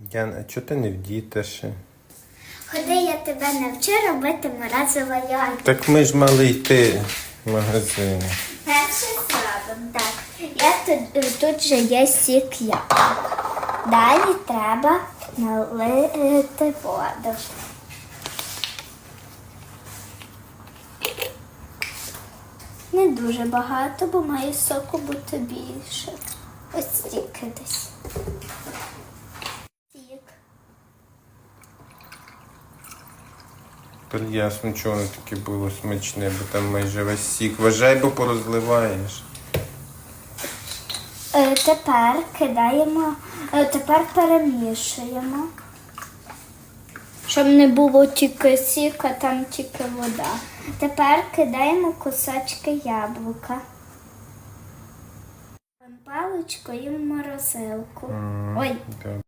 Ян, а чого ти не вдіта ще? Ходи, я тебе навчу робити морозиво яйця. Так ми ж мали йти в магазин. Перше зробимо так. Я тут, тут же є сік яблук. Далі треба налити воду. Не дуже багато, бо має соку бути більше. Ось стільки десь. Сік. Тепер ясно, воно таке було смачне, бо там майже весь сік. Вважай, бо порозливаєш. Е, Тепер кидаємо, е, тепер перемішуємо. Щоб не було тільки сік, а там тільки вода. Тепер кидаємо кусочки яблука. Паличкою в морозилку. Ой, Так.